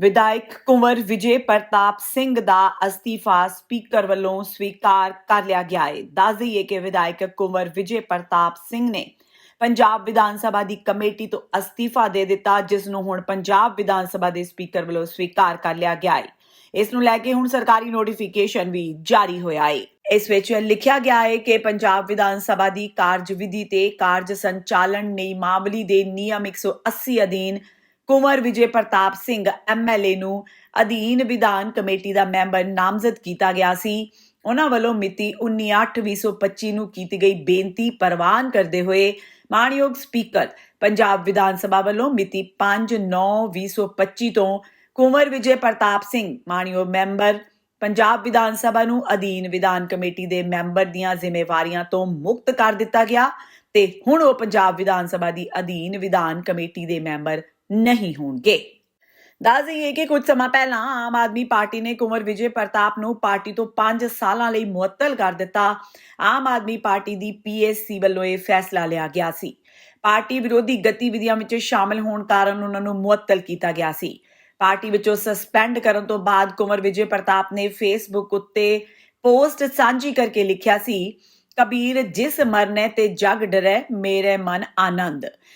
ਵਿਧਾਇਕ ਕੁੰਵਰ ਵਿਜੇ ਪ੍ਰਤਾਪ ਸਿੰਘ ਦਾ ਅਸਤੀਫਾ ਸਪੀਕਰ ਵੱਲੋਂ ਸਵੀਕਾਰ ਕਰ ਲਿਆ ਗਿਆ ਹੈ ਦੱਸ ਦਈਏ ਕਿ ਵਿਧਾਇਕ ਕੁੰਵਰ ਵਿਜੇ ਪ੍ਰਤਾਪ ਸਿੰਘ ਨੇ ਪੰਜਾਬ ਵਿਧਾਨ ਸਭਾ ਦੀ ਕਮੇਟੀ ਤੋਂ ਅਸਤੀਫਾ ਦੇ ਦਿੱਤਾ, ਜਿਸ ਨੂੰ ਹੁਣ ਪੰਜਾਬ ਵਿਧਾਨ ਸਭਾ ਦੇ ਸਪੀਕਰ ਵੱਲੋਂ ਸਵੀਕਾਰ ਕਰ ਲਿਆ ਗਿਆ ਹੈ ਇਸ ਨੂੰ ਲੈ ਕੇ ਹੁਣ ਸਰਕਾਰੀ ਨੋਟੀਫਿਕੇਸ਼ਨ ਵੀ ਜਾਰੀ ਹੋਇਆ ਹੈ ਇਸ ਵਿੱਚ ਲਿਖਿਆ ਗਿਆ ਹੈ ਕਿ ਪੰਜਾਬ ਵਿਧਾਨ ਸਭਾ ਦੀ ਕਾਰਜਵਿਧੀ ਤੇ ਕਾਰਜ ਸੰਚਾਲਨ ਨਿਯਮਾਵਲੀ ਦੇ ਨਿਯਮ 180 ਅਧੀਨ ਕੁੰਵਰ ਵਿਜੇ ਪ੍ਰਤਾਪ ਸਿੰਘ ਐਮਐਲਏ ਨੂੰ ਅਧੀਨ ਵਿਧਾਨ ਕਮੇਟੀ ਦਾ ਮੈਂਬਰ ਨਾਮਜ਼ਦ ਕੀਤਾ ਗਿਆ ਸੀ। ਉਹਨਾਂ ਵੱਲੋਂ ਮਿਤੀ 19/8/2025 ਨੂੰ ਕੀਤੀ ਗਈ ਬੇਨਤੀ ਪ੍ਰਵਾਨ ਕਰਦੇ ਹੋਏ ਮਾਨਯੋਗ ਸਪੀਕਰ ਪੰਜਾਬ ਵਿਧਾਨ ਸਭਾ ਵੱਲੋਂ ਮਿਤੀ 5/9/2025 ਤੋਂ ਕੁੰਵਰ ਵਿਜੇ ਪ੍ਰਤਾਪ ਸਿੰਘ ਮਾਨਯੋਗ ਮੈਂਬਰ, ਪੰਜਾਬ ਵਿਧਾਨ ਸਭਾ ਨੂੰ ਅਧੀਨ ਵਿਧਾਨ ਕਮੇਟੀ ਦੇ ਮੈਂਬਰ ਦੀਆਂ ਜ਼ਿੰਮੇਵਾਰੀਆਂ ਤੋਂ ਮੁਕਤ ਕਰ ਦਿੱਤਾ ਗਿਆ ਤੇ ਹੁਣ ਉਹ ਪੰਜਾਬ ਵਿਧਾਨ ਸਭਾ ਦੀ ਅਧੀਨ ਵਿਧਾਨ ਕਮੇਟੀ ਦੇ ਮੈਂਬਰ ਨਹੀਂ ਹੋਣਗੇ। ਦੱਸ ਦਈਏ ਕਿ ਕੁਝ ਸਮਾਂ ਪਹਿਲਾਂ ਆਮ ਆਦਮੀ ਪਾਰਟੀ ਨੇ ਕੁੰਵਰ ਵਿਜੇ ਪ੍ਰਤਾਪ ਨੂੰ ਪਾਰਟੀ ਤੋਂ 5 ਸਾਲਾਂ ਲਈ ਮੁਅੱਤਲ ਕਰ ਦਿੱਤਾ। ਆਮ ਆਦਮੀ ਪਾਰਟੀ ਦੀ ਪੀਐਸਸੀ ਵੱਲੋਂ ਇਹ ਫੈਸਲਾ ਲਿਆ ਗਿਆ ਸੀ। ਪਾਰਟੀ ਵਿਰੋਧੀ ਗਤੀਵਿਧੀਆਂ ਵਿੱਚ ਸ਼ਾਮਲ ਹੋਣ ਕਾਰਨ ਉਹਨਾਂ ਨੂੰ ਮੁਅੱਤਲ ਕੀਤਾ ਗਿਆ ਸੀ। ਪਾਰਟੀ ਵਿੱਚੋਂ ਸਸਪੈਂਡ ਕਰਨ ਤੋਂ ਬਾਅਦ ਕੁੰਵਰ ਵਿਜੇ ਪ੍ਰਤਾਪ ਨੇ ਫੇਸਬੁੱਕ ਉੱਤੇ ਪੋਸਟ ਸਾਂਝੀ ਕਰਕੇ ਲਿਖਿਆ ਸੀ, ਕਬੀਰ ਜਿਸ ਮਰਨੇ ਤੇ ਜਗ ਡਰੈ, ਮੇਰੇ ਮਨ ਆਨੰਦ।